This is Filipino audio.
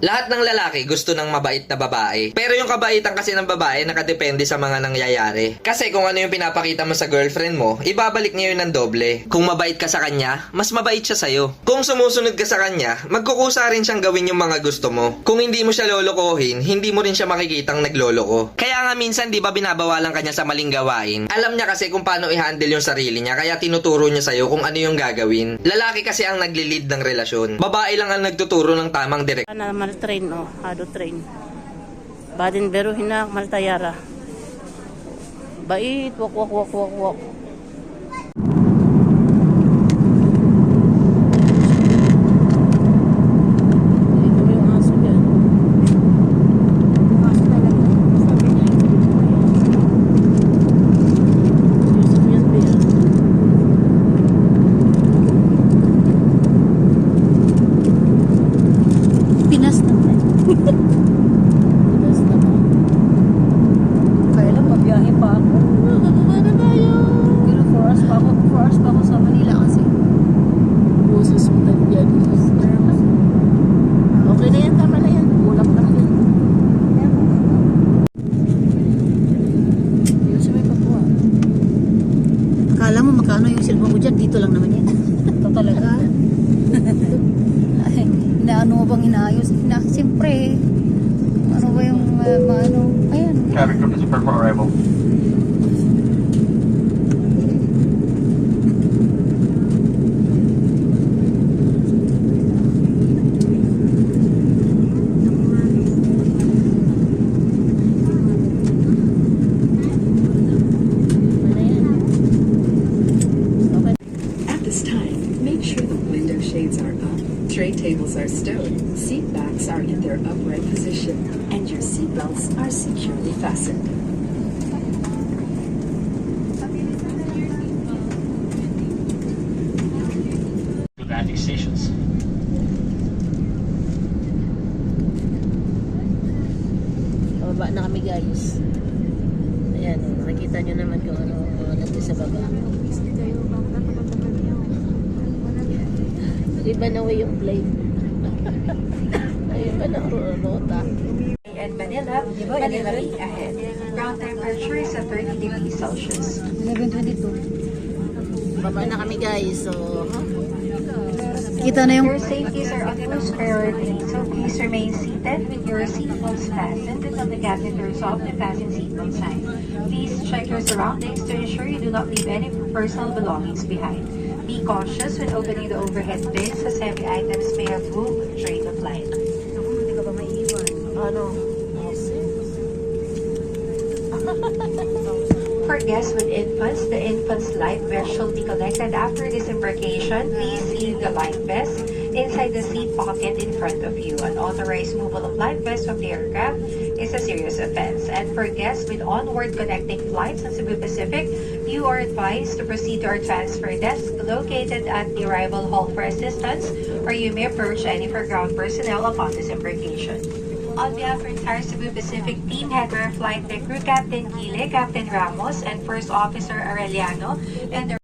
Lahat ng lalaki gusto ng mabait na babae. Pero yung kabaitan kasi ng babae nakadepende sa mga nangyayari. Kasi kung ano yung pinapakita mo sa girlfriend mo, ibabalik niya yun ng doble. Kung mabait ka sa kanya, mas mabait siya sa'yo. Kung sumusunod ka sa kanya, magkukusa rin siyang gawin yung mga gusto mo. Kung hindi mo siya lolokohin, hindi mo rin siya makikitang nagloloko. Kaya nga minsan di ba binabawalan kanya sa maling gawain? Alam niya kasi kung paano i-handle yung sarili niya, kaya tinuturo niya sa'yo kung ano yung gagawin. Lalaki kasi ang nagli-lead ng relasyon. Babae lang ang nagtuturo ng tamang direk mal train o hado train. Badin bero hina maltayara. Bait wak wak wak wak wak Dito yung aso dyan. Aso talaga. Sabi niya. Yusuf yan, Bea. Pinas na. Pinas na ba? Kaya lang, mabiyahe pa ako. Nakakaba na tayo. Pero 4 hours pa ako, 4 hours pa ako sa Manila kasi. Boses mo tayo dyan. Okay na yan, tama na yan. Ulap lang yan. Yung sa may Papua. Akala mo magkano yung cellphone ko dyan, dito lang naman yan. Ito talaga. Ay, inaano mo bang inaayos? Na, siyempre, ano ba yung uh, maano? Ayan. Cabin is prepared for arrival. Are up, tray tables are stowed, seat backs are in their upright position, and your seat belts are securely fastened. Landing stations. Pababa na kami guys. Ayan, nakikita nyo naman kung ano uh, nandun sa baba. Iba na way yung plane. Iba na rota. and Manila, Manila ahead. Ground temperature is at 30 degrees Celsius. 11.22. Baba na kami guys. So, huh? Kita na yung Your safety is our utmost priority, so please remain seated with your seatbelts fastened until the captain turns off the fasten seatbelt sign. Please check your surroundings to ensure you do not leave any personal belongings behind. Be cautious when opening the overhead bins as heavy items may have moved during the flight. Hindi ka ba maiiwan? ano? For guests with infants, the infant's life vest shall be collected after disembarkation. Please leave the life vest inside the seat pocket in front of you. Unauthorized removal of life vests from the aircraft is a serious offense. And for guests with onward connecting flights on Cebu Pacific, you are advised to proceed to our transfer desk located at the arrival hall for assistance, or you may approach any for ground personnel upon disembarkation. On behalf of entire Cebu Pacific team, Head Air Flight Deck Crew Captain Kile, Captain Ramos, and First Officer Aureliano, and the